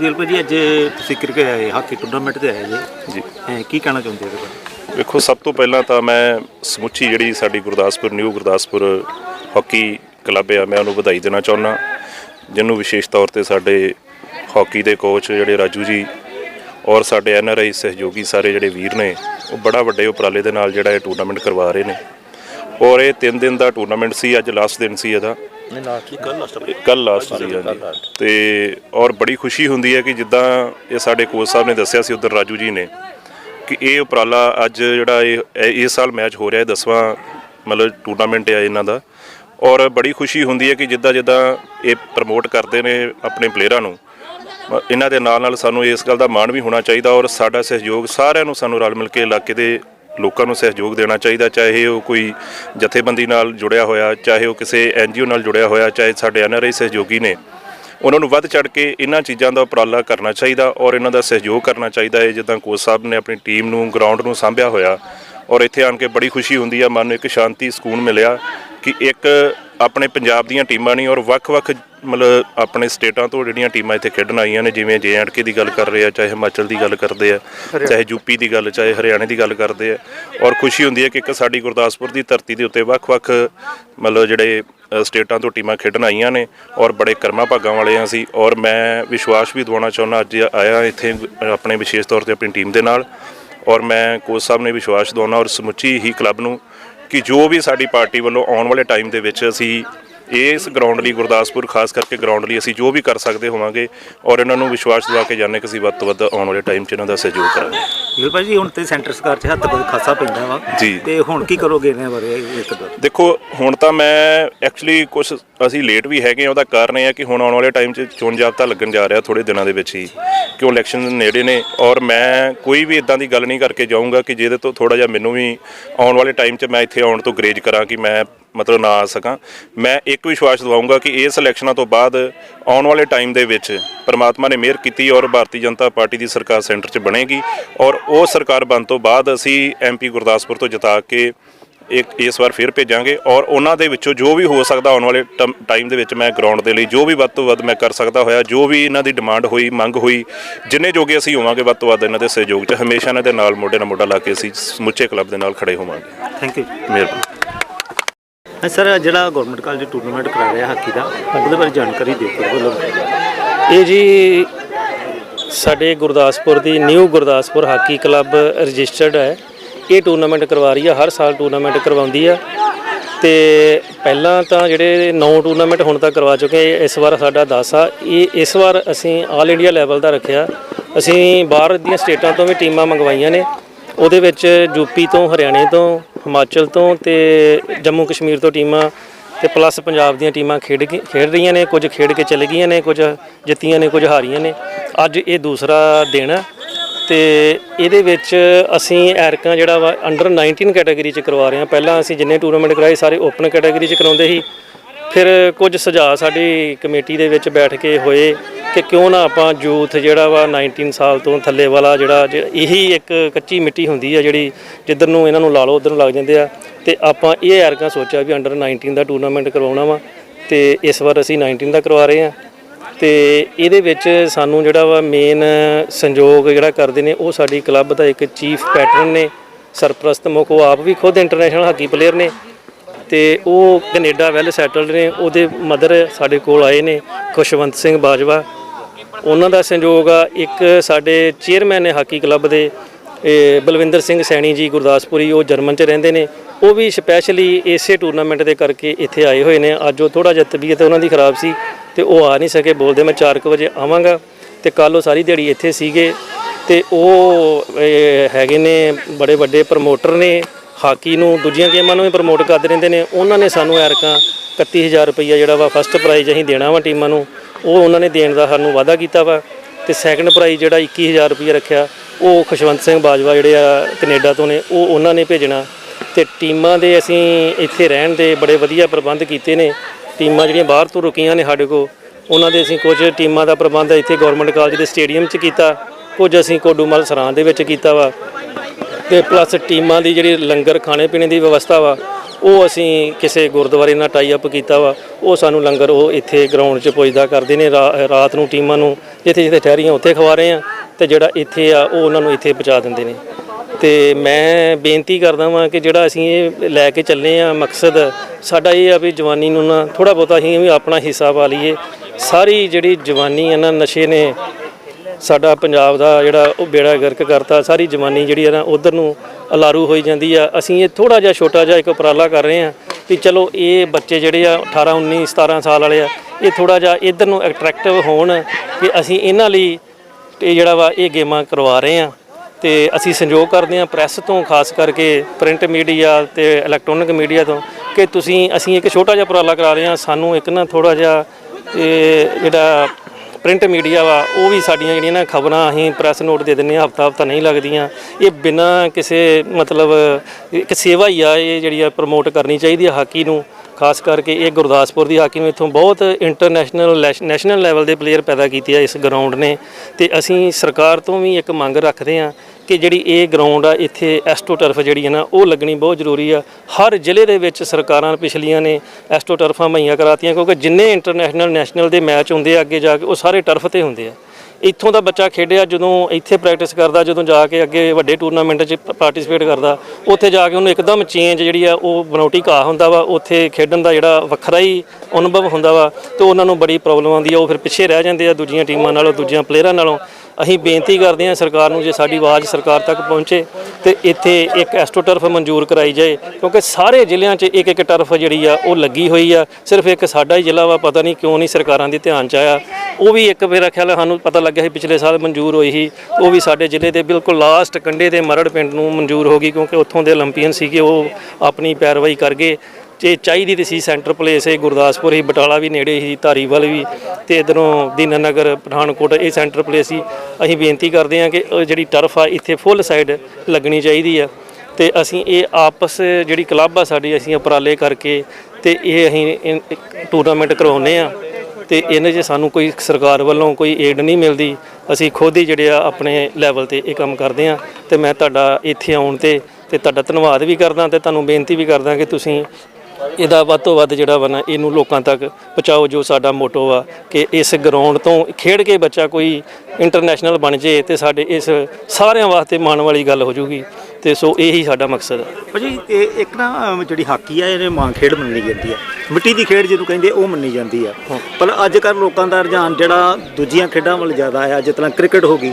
ਦਿਲਪ੍ਰੀਤ ਜੀ ਅੱਜ ਤੁਸੀਂ ਕ੍ਰਿਕਟ ਹਾਕੀ ਟੂਰਨਾਮੈਂਟ ਤੇ ਆਏ ਜੀ। ਜੀ। ਕੀ ਕਹਿਣਾ ਚਾਹੁੰਦੇ ਹੋ ਵੇਖੋ ਸਭ ਤੋਂ ਪਹਿਲਾਂ ਤਾਂ ਮੈਂ ਸਮੁੱਚੀ ਜਿਹੜੀ ਸਾਡੀ Gurdaspur new Gurdaspur hockey club ਆ ਮੈਂ ਉਹਨੂੰ ਵਧਾਈ ਦੇਣਾ ਚਾਹੁੰਦਾ। ਜਿਹਨੂੰ ਵਿਸ਼ੇਸ਼ ਤੌਰ ਤੇ ਸਾਡੇ ਹਾਕੀ ਦੇ ਕੋਚ ਜਿਹੜੇ ਰਾਜੂ ਜੀ ਔਰ ਸਾਡੇ ਐਨ ਆਰ ਆਈ ਸਹਿਯੋਗੀ ਸਾਰੇ ਜਿਹੜੇ ਵੀਰ ਨੇ ਉਹ ਬੜਾ ਵੱਡੇ ਉਪਰਾਲੇ ਦੇ ਨਾਲ ਜਿਹੜਾ ਇਹ ਟੂਰਨਾਮੈਂਟ ਕਰਵਾ ਰਹੇ ਨੇ। ਔਰ ਇਹ 3 ਦਿਨ ਦਾ ਟੂਰਨਾਮੈਂਟ ਸੀ ਅੱਜ ਲਾਸਟ ਦਿਨ ਸੀ ਇਹਦਾ। ਨਹੀਂ ਲਾਸਟ ਕੱਲ ਲਾਸਟ ਕੱਲ ਲਾਸਟ ਸੀ ਹਾਂਜੀ। ਤੇ ਔਰ ਬੜੀ ਖੁਸ਼ੀ ਹੁੰਦੀ ਹੈ ਕਿ ਜਿੱਦਾਂ ਇਹ ਸਾਡੇ ਕੋਚ ਸਾਹਿਬ ਨੇ ਦੱਸਿਆ ਸੀ ਉਧਰ ਰਾਜੂ ਜੀ ਨੇ ਕਿ ਇਹ ਉਪਰਾਲਾ ਅੱਜ ਜਿਹੜਾ ਇਹ ਇਸ ਸਾਲ ਮੈਚ ਹੋ ਰਿਹਾ ਹੈ 10ਵਾਂ ਮਤਲਬ ਟੂਰਨਾਮੈਂਟ ਹੈ ਇਹਨਾਂ ਦਾ। ਔਰ ਬੜੀ ਖੁਸ਼ੀ ਹੁੰਦੀ ਹੈ ਕਿ ਜਿੱਦਾਂ ਜਿੱਦਾਂ ਇਹ ਪ੍ਰਮੋਟ ਕਰਦੇ ਨੇ ਆਪਣੇ ਪਲੇਅਰਾਂ ਨੂੰ ਇਹਨਾਂ ਦੇ ਨਾਲ ਨਾਲ ਸਾਨੂੰ ਇਸ ਗੱਲ ਦਾ ਮਾਣ ਵੀ ਹੋਣਾ ਚਾਹੀਦਾ ਔਰ ਸਾਡਾ ਸਹਿਯੋਗ ਸਾਰਿਆਂ ਨੂੰ ਸਾਨੂੰ ਰਲ ਮਿਲ ਕੇ ਇਲਾਕੇ ਦੇ ਲੋਕਾਂ ਨੂੰ ਸਹਿਯੋਗ ਦੇਣਾ ਚਾਹੀਦਾ, ਚਾਹੇ ਉਹ ਕੋਈ ਜਥੇਬੰਦੀ ਨਾਲ ਜੁੜਿਆ ਹੋਇਆ, ਚਾਹੇ ਉਹ ਕਿਸੇ ਐਨਜੀਓ ਨਾਲ ਜੁੜਿਆ ਹੋਇਆ, ਚਾਹੇ ਸਾਡੇ ਐਨਆਰਆਈ ਸਹਿਯੋਗੀ ਨੇ। ਉਹਨਾਂ ਨੂੰ ਵੱਧ ਚੜ ਕੇ ਇਹਨਾਂ ਚੀਜ਼ਾਂ ਦਾ ਉਪਰਾਲਾ ਕਰਨਾ ਚਾਹੀਦਾ ਔਰ ਇਹਨਾਂ ਦਾ ਸਹਿਯੋਗ ਕਰਨਾ ਚਾਹੀਦਾ ਹੈ। ਜਿੱਦਾਂ ਕੋਚ ਸਾਹਿਬ ਨੇ ਆਪਣੀ ਟੀਮ ਨੂੰ ਗਰਾਊਂਡ ਨੂੰ ਸਾਂਭਿਆ ਹੋਇਆ ਔਰ ਇੱਥੇ ਆਣ ਕੇ ਬੜੀ ਖੁਸ਼ੀ ਹੁੰਦੀ ਆ, ਮਨ ਨੂੰ ਇੱਕ ਸ਼ਾਂਤੀ ਸਕੂਨ ਮਿਲਿਆ। ਕਿ ਇੱਕ ਆਪਣੇ ਪੰਜਾਬ ਦੀਆਂ ਟੀਮਾਂ ਨਹੀਂ ਔਰ ਵੱਖ-ਵੱਖ ਮਤਲਬ ਆਪਣੇ ਸਟੇਟਾਂ ਤੋਂ ਜਿਹੜੀਆਂ ਟੀਮਾਂ ਇੱਥੇ ਖੇਡਣ ਆਈਆਂ ਨੇ ਜਿਵੇਂ ਕੇ ਦੀ ਗੱਲ ਕਰ ਰਹੇ ਆ ਚਾਹੇ ਹਿਮਾਚਲ ਦੀ ਗੱਲ ਕਰਦੇ ਆ ਚਾਹੇ ਯੂਪੀ ਦੀ ਗੱਲ ਚਾਹੇ ਹਰਿਆਣੇ ਦੀ ਗੱਲ ਕਰਦੇ ਆ। ਔਰ ਖੁਸ਼ੀ ਹੁੰਦੀ ਹੈ ਕਿ ਇੱਕ ਸਾਡੀ ਗੁਰਦਾਸਪੁਰ ਦੀ ਧਰਤੀ ਦੇ ਉੱਤੇ ਵੱਖ-ਵੱਖ ਮਤਲਬ ਜਿਹੜੇ ਸਟੇਟਾਂ ਤੋਂ ਟੀਮਾਂ ਖੇਡਣ ਆਈਆਂ ਨੇ ਔਰ ਬੜੇ ਕਰਮਾ ਭਾਗਾਂ ਵਾਲੇ ਆ ਸੀ। ਔਰ ਮੈਂ ਵਿਸ਼ਵਾਸ ਵੀ ਦਿਵਾਉਣਾ ਚਾਹੁੰਦਾ ਅੱਜ ਆਇਆ ਇੱਥੇ ਆਪਣੇ ਵਿਸ਼ੇਸ਼ ਤੌਰ ਤੇ ਆਪਣੀ ਟੀਮ ਦੇ ਨਾਲ। ਔਰ ਮੈਂ ਕੋਚ ਸਾਹਿਬ ਨੇ ਵਿਸ਼ਵਾਸ ਦਿਵਾਉਣਾ ਔਰ ਸਮੁੱਚੀ ਹੀ ਕਲੱਬ ਨੂੰ ਕਿ ਜੋ ਵੀ ਸਾਡੀ ਪਾਰਟੀ ਵੱਲੋਂ ਆਉਣ ਵਾਲੇ ਟਾਈਮ ਦੇ ਵਿੱਚ ਅਸੀਂ ਇਸ ਗਰਾਊਂਡ ਲਈ ਗੁਰਦਾਸਪੁਰ, ਖਾਸ ਕਰਕੇ ਗਰਾਊਂਡ ਲਈ ਅਸੀਂ ਜੋ ਵੀ ਕਰ ਸਕਦੇ ਹੋਵਾਂਗੇ ਔਰ ਇਹਨਾਂ ਨੂੰ ਵਿਸ਼ਵਾਸ ਦਿਵਾ ਕੇ ਜਾਣੇ ਕਿ ਅਸੀਂ ਵੱਧ ਤੋਂ ਵੱਧ ਆਉਣ ਵਾਲੇ ਟਾਈਮ 'ਚ ਇਹਨਾਂ ਦਾ ਸਹਿਯੋਗ ਕਰਾਂਗੇ। ਦਿਲਪ੍ਰੀਤ ਜੀ ਹੁਣ ਤੇ ਸੈਂਟਰ ਸਰਕਾਰ 'ਚ ਹੱਥ ਬਹੁਤ ਖਾਸਾ ਪੈਂਦਾ ਵਾ। ਜੀ। ਤੇ ਹੁਣ ਕੀ ਕਰੋਗੇ ਇਹਨਾਂ ਬਾਰੇ ਇੱਕ ਦੋ? ਦੇਖੋ ਹੁਣ ਤਾਂ ਮੈਂ ਐਕਚੁਅਲੀ ਕੁਝ ਅਸੀਂ ਲੇਟ ਵੀ ਹੈਗੇ ਆ ਉਹਦਾ ਕਾਰਨ ਇਹ ਹੈ ਕਿ ਹੁਣ ਆਉਣ ਵਾਲੇ ਟਾਈਮ 'ਚ ਚੋਣ ਜਾਬਤਾ ਲੱਗਣ ਜਾ ਰਿਹਾ ਥੋੜੇ ਦਿਨਾਂ ਦੇ ਵਿੱਚ ਹੀ ਕਿਉਂ ਇਲੈਕਸ਼ਨ ਨੇੜੇ ਨੇ। ਔਰ ਮੈਂ ਕੋਈ ਵੀ ਇਦਾਂ ਦੀ ਗੱਲ ਨਹੀਂ ਕਰਕੇ ਜਾਊਂਗਾ ਕਿ ਜਿਹਦੇ ਤੋਂ ਥੋੜਾ ਜਿਹਾ ਮੈਨੂੰ ਵੀ ਆਉਣ ਵਾਲੇ ਟਾਈਮ 'ਚ ਮੈਂ ਇੱਥੇ ਆਉਣ ਤੋਂ ਗਰੇਜ ਕਰਾਂ ਕਿ ਮੈਂ ਮਤਲਬ ਨਾ ਆ ਸਕਾਂ। ਮੈਂ ਇੱਕ ਵਿਸ਼ਵਾਸ ਦਿਵਾਉਂਗਾ ਕਿ ਇਸ ਇਲੈਕਸ਼ਨਾਂ ਤੋਂ ਬਾਅਦ ਆਉਣ ਵਾਲੇ ਟਾਈਮ ਦੇ ਵਿੱਚ ਪਰਮਾਤਮਾ ਨੇ ਮਿਹਰ ਕੀਤੀ ਔਰ ਭਾਰਤੀ ਜਨਤਾ ਪਾਰਟੀ ਦੀ ਸਰਕਾਰ ਸੈਂਟਰ 'ਚ ਬਣੇਗੀ ਔਰ ਉਹ ਸਰਕਾਰ ਬਣ ਤੋਂ ਬਾਅਦ ਅਸੀਂ ਐਮਪੀ ਗੁਰਦਾਸਪੁਰ ਤੋਂ ਜਿਤਾ ਕੇ ਇੱਕ ਇਸ ਵਾਰ ਫਿਰ ਭੇਜਾਂਗੇ ਔਰ ਉਹਨਾਂ ਦੇ ਵਿੱਚੋਂ ਜੋ ਵੀ ਹੋ ਸਕਦਾ ਆਉਣ ਵਾਲੇ ਟਾਈਮ ਦੇ ਵਿੱਚ ਮੈਂ ਗਰਾਊਂਡ ਦੇ ਲਈ ਜੋ ਵੀ ਵੱਧ ਤੋਂ ਵੱਧ ਮੈਂ ਕਰ ਸਕਦਾ ਹੋਇਆ ਜੋ ਵੀ ਇਹਨਾਂ ਦੀ ਡਿਮਾਂਡ ਹੋਈ ਮੰਗ ਹੋਈ ਜਿੰਨੇ ਜੋਗੇ ਅਸੀਂ ਹੋਵਾਂਗੇ ਵੱਧ ਤੋਂ ਵੱਧ ਇਹਨਾਂ ਦੇ ਸਹਿਯੋਗ 'ਚ। ਹਮੇਸ਼ਾ ਇਹਨਾਂ ਦੇ ਨਾਲ ਮੋਢੇ ਨਾਲ ਮੋਢਾ ਲਾ ਕੇ ਅਸੀਂ ਸਮੁੱਚੇ ਕਲੱਬ ਦੇ ਨਾਲ ਖੜੇ ਹੋਵਾਂਗੇ। ਥੈਂਕ ਯੂ ਮਿਹਰਬਾਨੀ। ਸਰ ਜਿਹੜਾ ਗਵਰਨਮੈਂਟ ਕਾਲਜ ਟੂਰਨਾਮੈਂਟ ਕਰਾ ਰਿਹਾ ਹਾਕੀ ਦਾ, ਉਹਦੇ ਬਾਰੇ ਜਾਣਕਾਰੀ ਦਿਓ ਬੋਲੋ। ਇਹ ਜੀ ਸਾਡੇ ਗੁਰਦਾਸਪੁਰ ਦੀ new Gurdaspur hockey club registered ਹੈ। ਇਹ ਟੂਰਨਾਮੈਂਟ ਕਰਵਾ ਰਹੀ ਆ, ਹਰ ਸਾਲ ਟੂਰਨਾਮੈਂਟ ਕਰਵਾਉਂਦੀ ਆ। ਤੇ ਪਹਿਲਾਂ ਤਾਂ ਜਿਹੜੇ 9 ਟੂਰਨਾਮੈਂਟ ਹੁਣ ਤੱਕ ਕਰਵਾ ਚੁੱਕੇ ਇਸ ਵਾਰ ਸਾਡਾ 10 ਆ। ਇਹ ਇਸ ਵਾਰ ਅਸੀਂ ਆਲ ਇੰਡੀਆ ਲੈਵਲ ਦਾ ਰੱਖਿਆ। ਅਸੀਂ ਬਾਹਰ ਦੀਆਂ ਸਟੇਟਾਂ ਤੋਂ ਵੀ ਟੀਮਾਂ ਮੰਗਵਾਈਆਂ ਨੇ। ਉਹਦੇ ਵਿੱਚ ਯੂਪੀ ਤੋਂ, ਹਰਿਆਣੇ ਤੋਂ ਹਿਮਾਚਲ ਤੋਂ ਤੇ ਜੰਮੂ ਕਸ਼ਮੀਰ ਤੋਂ ਟੀਮਾਂ ਤੇ ਪਲੱਸ ਪੰਜਾਬ ਦੀਆਂ ਟੀਮਾਂ ਖੇਡ ਕੇ ਖੇਡ ਰਹੀਆਂ ਨੇ, ਕੁਝ ਖੇਡ ਕੇ ਚਲੇ ਗਈਆਂ ਨੇ, ਕੁਝ ਜਿੱਤੀਆਂ ਨੇ, ਕੁਝ ਹਾਰੀਆਂ ਨੇ। ਅੱਜ ਇਹ ਦੂਸਰਾ ਦਿਨ ਆ ਤੇ ਇਹਦੇ ਵਿੱਚ ਅਸੀਂ ਐਰਕਾਂ ਜਿਹੜਾ ਵਾ ਅੰਡਰ 19 ਕੈਟਾਗਰੀ ਚ ਕਰਵਾ ਰਹੇ ਹਾਂ। ਪਹਿਲਾਂ ਅਸੀਂ ਜਿੰਨੇ ਟੂਰਨਾਮੈਂਟ ਕਰਾਏ, ਸਾਰੇ ਓਪਨ ਕੈਟਾਗਰੀ ਚ ਕਰਾਉਂਦੇ ਸੀ। ਫਿਰ ਕੁਝ ਸੁਝਾਅ ਸਾਡੀ ਕਮੇਟੀ ਦੇ ਵਿੱਚ ਬੈਠ ਕੇ ਹੋਏ। ਕਿ ਕਿਉਂ ਨਾ ਆਪਾਂ ਯੂਥ ਜਿਹੜਾ ਵਾ 19 ਸਾਲ ਤੋਂ ਥੱਲੇ ਵਾਲਾ ਜਿਹੜਾ ਜ- ਇਹੀ ਇੱਕ ਕੱਚੀ ਮਿੱਟੀ ਹੁੰਦੀ ਆ ਜਿਹੜੀ ਜਿੱਧਰ ਨੂੰ ਇਹਨਾਂ ਨੂੰ ਲਾ ਲਓ, ਉਧਰ ਨੂੰ ਲੱਗ ਜਾਂਦੇ ਆ। ਤੇ ਆਪਾਂ ਇਹ ਐਰਕਾਂ ਸੋਚਿਆ ਵੀ ਅੰਡਰ 19 ਦਾ ਟੂਰਨਾਮੈਂਟ ਕਰਵਾਉਣਾ ਵਾ ਤੇ ਇਸ ਵਾਰ ਅਸੀਂ 19 ਦਾ ਕਰਵਾ ਰਹੇ ਹਾਂ ਤੇ ਇਹਦੇ ਵਿੱਚ ਸਾਨੂੰ ਜਿਹੜਾ ਵਾ ਮੇਨ ਸੰਯੋਗ ਜਿਹੜਾ ਕਰਦੇ ਨੇ, ਉਹ ਸਾਡੀ ਕਲੱਬ ਦਾ ਇੱਕ ਚੀਫ ਪੈਟਰਨ ਨੇ, ਸਰਪ੍ਰਸਤ ਮੁੱਖ, ਉਹ ਆਪ ਵੀ ਖੁਦ ਇੰਟਰਨੈਸ਼ਨਲ ਹਾਕੀ ਪਲੇਅਰ ਨੇ। ਤੇ ਉਹ ਕੈਨੇਡਾ ਵੈਲ ਸੈਟਲਡ ਨੇ, ਉਹਦੇ ਮਦਰ ਸਾਡੇ ਕੋਲ ਆਏ ਨੇ, ਖੁਸ਼ਵੰਤ ਸਿੰਘ ਬਾਜਵਾ। ਉਹਨਾਂ ਦਾ ਸੰਯੋਗ ਆ। ਇੱਕ ਸਾਡੇ ਚੇਅਰਮੈਨ ਨੇ ਹਾਕੀ ਕਲੱਬ ਦੇ, ਇਹ ਬਲਵਿੰਦਰ ਸਿੰਘ ਸੈਣੀ ਜੀ ਗੁਰਦਾਸਪੁਰੀ, ਉਹ ਜਰਮਨ 'ਚ ਰਹਿੰਦੇ ਨੇ। ਉਹ ਵੀ ਸਪੈਸ਼ਲੀ ਇਸੇ ਟੂਰਨਾਮੈਂਟ ਦੇ ਕਰਕੇ ਇੱਥੇ ਆਏ ਹੋਏ ਨੇ। ਅੱਜ ਉਹ ਥੋੜਾ ਜਿਹਾ ਤਬੀਅਤ ਉਹਨਾਂ ਦੀ ਖਰਾਬ ਸੀ ਤੇ ਉਹ ਆ ਨਹੀਂ ਸਕੇ। ਬੋਲਦੇ ਮੈਂ 4:00 ਵਜੇ ਆਵਾਂਗਾ ਤੇ ਕੱਲ ਉਹ ਸਾਰੀ ਦਿਹਾੜੀ ਇੱਥੇ ਸੀਗੇ ਤੇ ਉਹ ਹੈਗੇ ਨੇ ਬੜੇ ਵੱਡੇ ਪ੍ਰਮੋਟਰ ਨੇ। ਹਾਕੀ ਨੂੰ ਦੂਜੀਆਂ ਗੇਮਾਂ ਨੂੰ ਵੀ ਪ੍ਰਮੋਟ ਕਰਦੇ ਰਹਿੰਦੇ ਨੇ। ਉਹਨਾਂ ਨੇ ਸਾਨੂੰ ਐਰਕਾਂ 31000 ਰੁਪਈਆ ਜਿਹੜਾ ਵਾ ਫਸਟ ਪ੍ਰਾਈਜ਼ ਅਸੀਂ ਦੇਣਾ ਵਾ ਟੀਮਾਂ ਨੂੰ। ਉਹ ਉਹਨਾਂ ਨੇ ਦੇਣ ਦਾ ਸਾਨੂੰ ਵਾਅਦਾ ਕੀਤਾ ਵਾ ਤੇ ਸੈਕੰਡ ਪ੍ਰਾਈਜ਼ ਜਿਹੜਾ 21000 ਰੁਪਈਆ ਰੱਖਿਆ, ਉਹ ਖੁਸ਼ਵੰਤ ਸਿੰਘ ਬਾਜਵਾ ਜਿਹੜੇ ਆ ਕੈਨੇਡਾ ਤੋਂ ਨੇ, ਉਹ ਉਹਨਾਂ ਨੇ ਭੇਜਣਾ ਤੇ ਟੀਮਾਂ ਦੇ ਅਸੀਂ ਇੱਥੇ ਰਹਿਣ ਦੇ ਬੜੇ ਵਧੀਆ ਪ੍ਰਬੰਧ ਕੀਤੇ ਨੇ। ਟੀਮਾਂ ਜਿਹੜੀਆਂ ਬਾਹਰ ਤੋਂ ਰੁਕੀਆਂ ਨੇ ਸਾਡੇ ਕੋਲ, ਉਹਨਾਂ ਦੇ ਅਸੀਂ ਕੁਝ ਟੀਮਾਂ ਦਾ ਪ੍ਰਬੰਧ ਇੱਥੇ ਗਵਰਨਮੈਂਟ ਕਾਲਜ ਦੇ ਸਟੇਡੀਅਮ 'ਚ ਕੀਤਾ, ਕੁਝ ਅਸੀਂ ਕੋਡੂਮਲ ਸਰਾਂ ਦੇ ਵਿੱਚ ਕੀਤਾ ਵਾ। ਤੇ ਪਲੱਸ ਟੀਮਾਂ ਦੀ ਜਿਹੜੀ ਲੰਗਰ ਖਾਣੇ ਪੀਣੇ ਦੀ ਵਿਵਸਥਾ ਵਾ ਉਹ ਅਸੀਂ ਕਿਸੇ ਗੁਰਦੁਆਰੇ ਨਾਲ ਟਾਈ ਅਪ ਕੀਤਾ ਵਾ। ਉਹ ਸਾਨੂੰ ਲੰਗਰ ਉਹ ਇੱਥੇ ਗਰਾਊਂਡ 'ਚ ਪੁੱਜਦਾ ਕਰਦੇ ਨੇ। ਰਾ- ਰਾਤ ਨੂੰ ਟੀਮਾਂ ਨੂੰ ਜਿੱਥੇ ਜਿੱਥੇ ਠਹਿਰੀਆਂ ਉੱਥੇ ਖਵਾ ਰਹੇ ਆ ਤੇ ਜਿਹੜਾ ਇੱਥੇ ਆ ਉਹ ਉਹਨਾਂ ਨੂੰ ਇੱਥੇ ਪਹੁੰਚਾ ਦਿੰਦੇ ਨੇ। ਤੇ ਮੈਂ ਬੇਨਤੀ ਕਰਦਾ ਵਾਂ ਕਿ ਜਿਹੜਾ ਅਸੀਂ ਇਹ ਲੈ ਕੇ ਚੱਲੇ ਆ ਮਕਸਦ, ਸਾਡਾ ਇਹ ਆ ਵੀ ਜਵਾਨੀ ਨੂੰ ਨਾ ਥੋੜਾ ਬਹੁਤਾ ਅਸੀਂ ਵੀ ਆਪਣਾ ਹਿੱਸਾ ਪਾ ਲਈਏ। ਸਾਰੀ ਜਿਹੜੀ ਜਵਾਨੀ ਹੈ ਨਾ ਨਸ਼ੇ ਨੇ ਸਾਡਾ ਪੰਜਾਬ ਦਾ ਜਿਹੜਾ ਉਹ ਬੇੜਾ ਗਰਕ ਕਰਤਾ, ਸਾਰੀ ਜਵਾਨੀ ਜਿਹੜੀ ਹੈ ਨਾ ਉਧਰ ਨੂੰ ਅਲਾਰੂ ਹੋਈ ਜਾਂਦੀ ਆ। ਅਸੀਂ ਇਹ ਥੋੜਾ ਜਿਹਾ ਛੋਟਾ ਜਿਹਾ ਇੱਕ ਉਪਰਾਲਾ ਕਰ ਰਹੇ ਆ ਵੀ ਚਲੋ ਇਹ ਬੱਚੇ ਜਿਹੜੇ ਆ 18 19 17 ਸਾਲ ਵਾਲੇ ਆ, ਇਹ ਥੋੜਾ ਜਿਹਾ ਇਧਰ ਨੂੰ ਅਟਰੈਕਟਿਵ ਹੋਣ ਕਿ ਅਸੀਂ ਇਹਨਾਂ ਲਈ ਇਹ ਜਿਹੜਾ ਵਾ ਇਹ ਗੇਮਾਂ ਕਰਵਾ ਰਹੇ ਆ। ਤੇ ਅਸੀਂ ਸੰਯੋਗ ਕਰਦੇ ਹਾਂ ਪ੍ਰੈਸ ਤੋਂ, ਖਾਸ ਕਰਕੇ ਪ੍ਰਿੰਟ ਮੀਡੀਆ ਤੇ ਇਲੈਕਟ੍ਰੋਨਿਕ ਮੀਡੀਆ ਤੋਂ ਕਿ ਤੁਸੀਂ, ਅਸੀਂ ਇੱਕ ਛੋਟਾ ਜਿਹਾ ਉਪਰਾਲਾ ਕਰਾ ਰਹੇ ਹਾਂ ਸਾਨੂੰ ਇੱਕ ਨਾ ਥੋੜਾ ਜਿਹਾ ਇਹ ਜਿਹੜਾ ਪ੍ਰਿੰਟ ਮੀਡੀਆ ਵਾ, ਉਹ ਵੀ ਸਾਡੀਆਂ ਜਿਹੜੀਆਂ ਨਾ ਖਬਰਾਂ ਅਸੀਂ ਪ੍ਰੈਸ ਨੋਟ ਦੇ ਦਿੰਦੇ ਹਾਂ, ਹਫਤਾ ਹਫਤਾ ਨਹੀਂ ਲੱਗਦੀਆਂ। ਇਹ ਬਿਨਾਂ ਕਿਸੇ ਮਤਲਬ ਇੱਕ ਸੇਵਾ ਹੀ ਆ, ਇਹ ਜਿਹੜੀ ਆ ਪ੍ਰਮੋਟ ਕਰਨੀ ਚਾਹੀਦੀ ਆ ਹਾਕੀ ਨੂੰ। ਖਾਸ ਕਰਕੇ ਇਹ ਗੁਰਦਾਸਪੁਰ ਦੀ ਹਾਕੀ ਨੂੰ ਇੱਥੋਂ ਬਹੁਤ ਇੰਟਰਨੈਸ਼ਨਲ ਲੈਸ਼- ਨੈਸ਼ਨਲ ਲੈਵਲ ਦੇ ਪਲੇਅਰ ਪੈਦਾ ਕੀਤੇ ਆ ਇਸ ਗਰਾਊਂਡ ਨੇ। ਤੇ ਅਸੀਂ ਸਰਕਾਰ ਤੋਂ ਵੀ ਇੱਕ ਮੰਗ ਰੱਖਦੇ ਆ ਕਿ ਜਿਹੜੀ ਇਹ ਗਰਾਊਂਡ ਆ, ਇੱਥੇ ਐਸਟੋ ਟਰਫ ਜਿਹੜੀ ਹੈ ਨਾ, ਉਹ ਲੱਗਣੀ ਬਹੁਤ ਜ਼ਰੂਰੀ ਆ। ਹਰ ਜ਼ਿਲ੍ਹੇ ਦੇ ਵਿੱਚ ਸਰਕਾਰਾਂ ਪਿਛਲੀਆਂ ਨੇ ਐਸਟੋ ਟਰਫਾਂ ਮੁਹੱਈਆ ਕਰਾਤੀਆਂ, ਕਿਉਂਕਿ ਜਿੰਨੇ ਇੰਟਰਨੈਸ਼ਨਲ ਨੈਸ਼ਨਲ ਦੇ ਮੈਚ ਹੁੰਦੇ ਆ ਅੱਗੇ ਜਾ ਕੇ, ਉਹ ਸਾਰੇ ਟਰਫ ਤੇ ਹੁੰਦੇ ਆ। ਇੱਥੋਂ ਦਾ ਬੱਚਾ ਖੇਡਿਆ, ਜਦੋਂ ਇੱਥੇ ਪ੍ਰੈਕਟਿਸ ਕਰਦਾ, ਜਦੋਂ ਜਾ ਕੇ ਅੱਗੇ ਵੱਡੇ ਟੂਰਨਾਮੈਂਟ 'ਚ ਪਾਰਟਿਸਿਪੇਟ ਕਰਦਾ, ਉੱਥੇ ਜਾ ਕੇ ਉਹਨੂੰ ਇੱਕਦਮ ਚੇਂਜ ਜਿਹੜੀ ਆ, ਉਹ ਬਨੌਟੀ ਘਾਹ ਹੁੰਦਾ ਵਾ, ਉੱਥੇ ਖੇਡਣ ਦਾ ਜਿਹੜਾ ਵੱਖਰਾ ਹੀ ਅਨੁਭਵ ਹੁੰਦਾ ਵਾ, ਤੇ ਉਹਨਾਂ ਨੂੰ ਬੜੀ ਪ੍ਰੋਬਲਮ ਆਉਂਦੀ ਆ, ਉਹ ਫਿਰ ਪਿੱਛੇ ਰਹਿ ਜਾਂਦੇ ਆ ਦੂਜੀਆਂ ਟੀਮਾਂ ਨਾਲੋਂ, ਦੂਜੀਆਂ ਪਲੇਅਰਾਂ ਨਾਲੋਂ। ਅਸੀਂ ਬੇਨਤੀ ਕਰਦੇ ਹਾਂ ਸਰਕਾਰ ਨੂੰ ਜੇ ਸਾਡੀ ਆਵਾਜ਼ ਸਰਕਾਰ ਤੱਕ ਪਹੁੰਚੇ ਤੇ ਇੱਥੇ ਇੱਕ ਐਸਟੋ ਟਰਫ ਮਨਜ਼ੂਰ ਕਰਾਈ ਜਾਏ, ਕਿਉਂਕਿ ਸਾਰੇ ਜ਼ਿਲ੍ਹਿਆਂ 'ਚ ਇੱਕ ਇੱਕ ਟਰਫ ਜਿਹੜੀ ਆ, ਉਹ ਲੱਗੀ ਹੋਈ ਆ। ਸਿਰਫ ਇੱਕ ਸਾਡਾ ਹੀ ਜ਼ਿਲ੍ਹਾ ਵਾ, ਪਤਾ ਨਹੀਂ ਕਿਉਂ ਨਹੀਂ ਸਰਕਾਰਾਂ ਦੇ ਧਿਆਨ 'ਚ ਆਇਆ। ਉਹ ਵੀ ਇੱਕ ਮੇਰਾ ਖਿਆਲ ਸਾਨੂੰ ਪਤਾ ਲੱਗਿਆ ਸੀ ਪਿਛਲੇ ਸਾਲ ਮਨਜ਼ੂਰ ਹੋਈ ਸੀ। ਉਹ ਵੀ ਸਾਡੇ ਜ਼ਿਲ੍ਹੇ ਦੇ ਬਿਲਕੁਲ ਲਾਸਟ ਕੰਡੇ ਦੇ ਮਰੜ ਪਿੰਡ ਨੂੰ ਮਨਜ਼ੂਰ ਹੋ ਗਈ, ਕਿਉਂਕਿ ਉੱਥੋਂ ਦੇ 올림픽ੀਅਨ ਸੀਗੇ, ਉਹ ਆਪਣੀ ਪੈਰਵਾਈ ਕਰ ਗਏ। ਜੇ ਚਾਹੀਦੀ ਤੇ ਸੀ ਸੈਂਟਰ ਪਲੇਸ ਇਹ ਗੁਰਦਾਸਪੁਰ ਹੀ ਬਟਾਲਾ ਵੀ ਨੇੜੇ ਸੀ ਧਾਰੀਵਾਲ ਵੀ ਤੇ ਇਧਰੋਂ ਦੀਨਾਨਗਰ, ਪਠਾਨਕੋਟ, ਇਹ ਸੈਂਟਰ ਪਲੇਸ ਸੀ ਅਸੀਂ ਬੇਨਤੀ ਕਰਦੇ ਹਾਂ ਕਿ ਉਹ ਜਿਹੜੀ ਟਰਫ ਆ, ਇੱਥੇ ਫੁੱਲ ਸਾਈਡ ਲੱਗਣੀ ਚਾਹੀਦੀ ਆ। ਤੇ ਅਸੀਂ ਇਹ ਆਪਸ ਜਿਹੜੀ ਕਲੱਬ ਆ ਸਾਡੀ, ਅਸੀਂ ਉਪਰਾਲੇ ਕਰਕੇ ਤੇ ਇਹ ਅਸੀਂ ਟੂਰਨਾਮੈਂਟ ਕਰਵਾਉਂਦੇ ਆ ਤੇ ਇਹਨਾਂ 'ਚ ਸਾਨੂੰ ਕੋਈ ਸਰਕਾਰ ਵੱਲੋਂ ਕੋਈ ਏਡ ਨਹੀਂ ਮਿਲਦੀ, ਅਸੀਂ ਖੁਦ ਹੀ ਜਿਹੜੇ ਆ ਆਪਣੇ ਲੈਵਲ ਤੇ ਇਹ ਕੰਮ ਕਰਦੇ ਆ ਤੇ ਮੈਂ ਤੁਹਾਡਾ ਇੱਥੇ ਆਉਣ ਤੇ ਤੇ ਤੁਹਾਡਾ ਧੰਨਵਾਦ ਵੀ ਕਰਦਾ ਤੇ ਤੁਹਾਨੂੰ ਬੇਨਤੀ ਵੀ ਕਰਦਾ ਕਿ ਤੁਸੀਂ ਇਹਦਾ ਵੱਧ ਤੋਂ ਵੱਧ ਜਿਹੜਾ ਵਾ ਨਾ ਇਹਨੂੰ ਲੋਕਾਂ ਤੱਕ ਪਹੁੰਚਾਓ ਜੋ ਸਾਡਾ ਮੋਟੋ ਆ ਕਿ ਇਸ ਗਰਾਊਂਡ ਤੋਂ ਖੇਡ ਕੇ ਬੱਚਾ ਕੋਈ ਇੰਟਰਨੈਸ਼ਨਲ ਬਣ ਜੇ ਤੇ ਸਾਡੇ ਇਸ ਸਾਰਿਆਂ ਵਾਸਤੇ ਮਾਣ ਵਾਲੀ ਗੱਲ ਹੋ ਜੂਗੀ ਤੇ ਸੋ ਇਹੀ ਸਾਡਾ ਮਕਸਦ ਹੈ ਭਾਜੀ ਇਹ ਇੱਕ ਨਾ ਅਮ, ਜਿਹੜੀ ਹਾਕੀ ਆ ਇਹਨੇ ਮਾਂ ਖੇਡ ਮੰਨੀ ਜਾਂਦੀ ਆ। ਮਿੱਟੀ ਦੀ ਖੇਡ ਜਿਹਨੂੰ ਕਹਿੰਦੇ ਉਹ ਮੰਨੀ ਜਾਂਦੀ ਆ। ਪਰ ਅੱਜ ਕੱਲ੍ਹ ਲੋਕਾਂ ਦਾ ਰੁਝਾਨ ਜਿਹੜਾ ਦੂਜੀਆਂ ਖੇਡਾਂ ਵੱਲ ਜ਼ਿਆਦਾ ਆ ਜਿਸ ਤਰ੍ਹਾਂ ਕ੍ਰਿਕਟ ਹੋ ਗਈ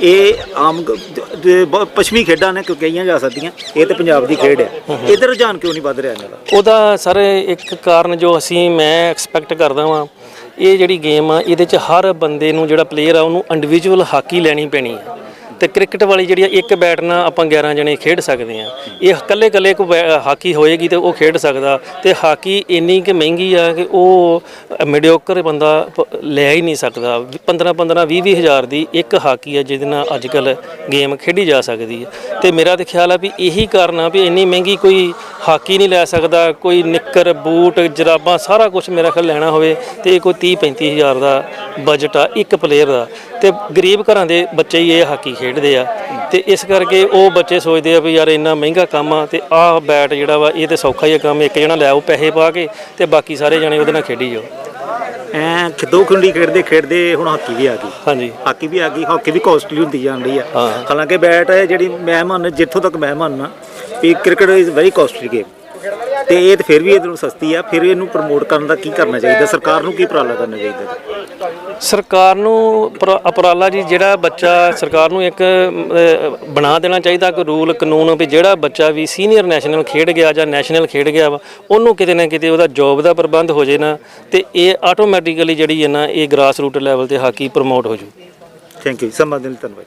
ਇਹ ਆਮ ਗ- ਜ- ਬ- ਪੱਛਮੀ ਖੇਡਾਂ ਨੇ ਕਿਉਂ ਕਹੀਆਂ ਜਾ ਸਕਦੀਆਂ, ਇਹ ਤੇ ਪੰਜਾਬ ਦੀ ਖੇਡ ਹੈ। ਇਧਰ ਰੁਝਾਨ ਕਿਉਂ ਨਹੀਂ ਵੱਧ ਰਿਹਾ ਇਹਨਾਂ ਦਾ? ਉਹਦਾ ਸਰ, ਇੱਕ ਕਾਰਨ ਜੋ ਅਸੀਂ, ਮੈਂ ਐਕਸਪੈਕਟ ਕਰਦਾ ਵਾਂ, ਇਹ ਜਿਹੜੀ ਗੇਮ ਆ, ਇਹਦੇ ਚ ਹਰ ਬੰਦੇ ਨੂੰ ਜਿਹੜਾ ਪਲੇਅਰ ਆ, ਉਹਨੂੰ ਇੰਡੀਵਿਜੂਅਲ ਹਾਕੀ ਲੈਣੀ ਪੈਣੀ ਹੈ। ਤੇ ਕ੍ਰਿਕਟ ਵਾਲੀ ਜਿਹੜੀ ਆ, ਇੱਕ ਬੈਟ ਨਾਲ ਆਪਾਂ 11 ਜਣੇ ਖੇਡ ਸਕਦੇ ਆ ਇਹ ਇਕੱਲੇ ਇਕੱਲੇ ਕੋ ਹਾਕੀ ਹੋਏਗੀ ਤੇ ਉਹ ਖੇਡ ਸਕਦਾ। ਤੇ ਹਾਕੀ ਇੰਨੀ ਕਿ ਮਹਿੰਗੀ ਆ ਕਿ ਉਹ ਮੀਡੀਓਕਰ ਬੰਦਾ ਪ- ਲੈ ਹੀ ਨਹੀਂ ਸਕਦਾ। 15 15 20 20 ਹਜ਼ਾਰ ਦੀ ਇੱਕ ਹਾਕੀ ਆ, ਜਿਹਦੇ ਨਾਲ ਅੱਜ ਕੱਲ ਗੇਮ ਖੇਡੀ ਜਾ ਸਕਦੀ ਹੈ ਤੇ ਮੇਰਾ ਤੇ ਖਿਆਲ ਆ ਵੀ ਇਹੀ ਕਾਰਨ ਆ ਵੀ ਇੰਨੀ ਮਹਿੰਗੀ ਕੋਈ ਹਾਕੀ ਨਹੀਂ ਲੈ ਸਕਦਾ, ਕੋਈ ਨਿੱਕਰ, ਬੂਟ, ਜਰਾਬਾਂ, ਸਾਰਾ ਕੁਝ ਮੇਰਾ ਖਿਆਲ ਲੈਣਾ ਹੋਵੇ ਤੇ ਇਹ ਕੋਈ 30 35 ਹਜ਼ਾਰ ਦਾ ਬਜਟ ਆ, ਇੱਕ ਪਲੇਅਰ ਦਾ। ਤੇ ਗਰੀਬ ਘਰਾਂ ਦੇ ਬੱਚੇ ਹੀ ਇਹ ਹਾਕੀ ਖੇਡਦੇ ਆ। ਤੇ ਇਸ ਕਰਕੇ ਉਹ ਬੱਚੇ ਸੋਚਦੇ ਆ ਵੀ ਯਾਰ ਇੰਨਾ ਮਹਿੰਗਾ ਕੰਮ ਆ ਤੇ ਆਹ ਬੈਟ ਜਿਹੜਾ ਵਾ ਇਹ ਤੇ ਸੌਖਾ ਹੀ ਆ ਕੰਮ। ਇੱਕ ਜਣਾ ਲੈ ਆਓ ਪੈਸੇ ਪਾ ਕੇ ਤੇ ਬਾਕੀ ਸਾਰੇ ਜਣੇ ਉਹਦੇ ਨਾਲ ਖੇਡੀ ਜਾਓ। ਐ ਖਿੱਦੋ ਖੁੰਡੀ ਖੇਡਦੇ ਖੇਡਦੇ ਹੁਣ ਹਾਕੀ ਵੀ ਆ ਗਈ। ਹਾਂਜੀ। ਹਾਕੀ ਵੀ ਆ ਗਈ ਹਾਕੀ ਵੀ ਕਾਸਟਲੀ ਹੁੰਦੀ ਜਾਂਦੀ ਆ। ਹਾਂ। ਹਾਲਾਂਕਿ ਬੈਟ ਹੈ ਜਿਹੜੀ ਮੈਂ ਮੰਨ ਜਿੱਥੋਂ ਤੱਕ ਮੈਂ ਮੰਨਣਾ ਵੀ cricket is very costly game ਤੇ ਇਹ ਤੇ ਫਿਰ ਵੀ ਇਹਨੂੰ ਸਸਤੀ ਆ ਫਿਰ ਇਹਨੂੰ ਪ੍ਰਮੋਟ ਕਰਨ ਦਾ ਕੀ ਕਰਨਾ ਚਾਹੀਦਾ? ਸਰਕਾਰ ਨੂੰ ਕੀ ਉਪਰਾਲਾ ਕਰਨਾ ਚਾਹੀਦਾ? ਸਰਕਾਰ ਨੂੰ ਉਪਰਾਲਾ ਜੀ ਜਿਹੜਾ ਬੱਚਾ ਸਰਕਾਰ ਨੂੰ ਇੱਕ ਬਣਾ ਦੇਣਾ ਚਾਹੀਦਾ ਕੋਈ ਰੂਲ ਕਾਨੂੰਨ ਵੀ ਜਿਹੜਾ ਬੱਚਾ ਵੀ ਸੀਨੀਅਰ ਨੈਸ਼ਨਲ ਖੇਡ ਗਿਆ ਜਾਂ ਨੈਸ਼ਨਲ ਖੇਡ ਗਿਆ ਵਾ ਉਹਨੂੰ ਕਿਤੇ ਨਾ ਕਿਤੇ ਉਹਦਾ ਜੌਬ ਦਾ ਪ੍ਰਬੰਧ ਹੋ ਜੇ ਨਾ ਤੇ ਇਹ ਆਟੋਮੈਟਿਕਲੀ ਜਿਹੜੀ ਹੈ ਨਾ ਇਹ ਗ੍ਰਾਸ ਰੂਟ ਲੈਵਲ ਤੇ ਹਾਕੀ ਪ੍ਰਮੋਟ ਹੋ ਜੂ। ਥੈਂਕ ਯੂ ਸਮਾਂ ਦੇਣ ਧੰਨਵਾਦ।